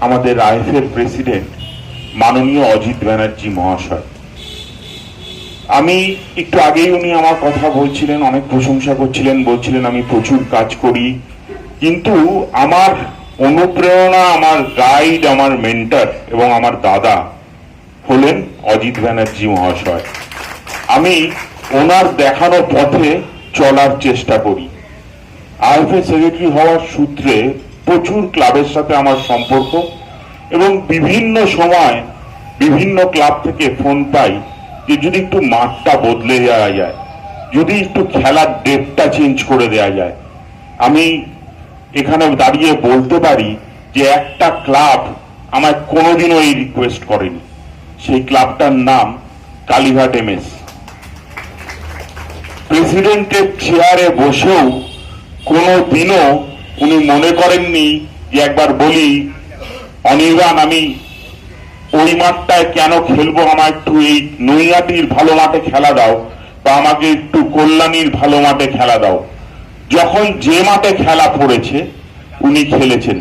আমাদের আইএফের প্রেসিডেন্ট মাননীয় অজিত ব্যানার্জি মহাশয়। আমি একটু আগেই উনি আমার কথা বলছিলেন, অনেক প্রশংসা করছিলেন, বলছিলেন আমি প্রচুর কাজ করি। কিন্তু আমার অনুপ্রেরণা, আমার গাইড আমার মেন্টার এবং আমার দাদা হলেন অজিত ব্যানার্জি মহাশয়। আমি ওনার দেখানো পথে চলার চেষ্টা করি। আইএফএ সেক্রেটারি হওয়ার সূত্রে প্রচুর ক্লাবের সাথে আমার সম্পর্ক এবং বিভিন্ন সময় বিভিন্ন ক্লাব থেকে ফোন পাই যে যদি একটু মাঠটা বদলে দেওয়া যায়, যদি একটু খেলার ডেটটা চেঞ্জ করে দেওয়া যায়। আমি এখানে দাঁড়িয়ে বলতে পারি যে একটা ক্লাব আমায় কোনোদিনও এই রিকোয়েস্ট করেনি। সেই ক্লাবটার নাম কালীঘাট এমএস প্রেসিডেন্টের চেয়ারে বসেও কোনো দিনও উনি মনে করেননি যে একবার বলি, অনির্বাণ, আমি ওই মাঠটায় কেন খেলব? আমার একটু এই নৈয়াটির ভালো মাঠে খেলা দাও বা আমাকে একটু কল্যাণীর ভালো মাঠে খেলা দাও। যখন যে মাঠে খেলা পড়েছে, উনি খেলেছেন।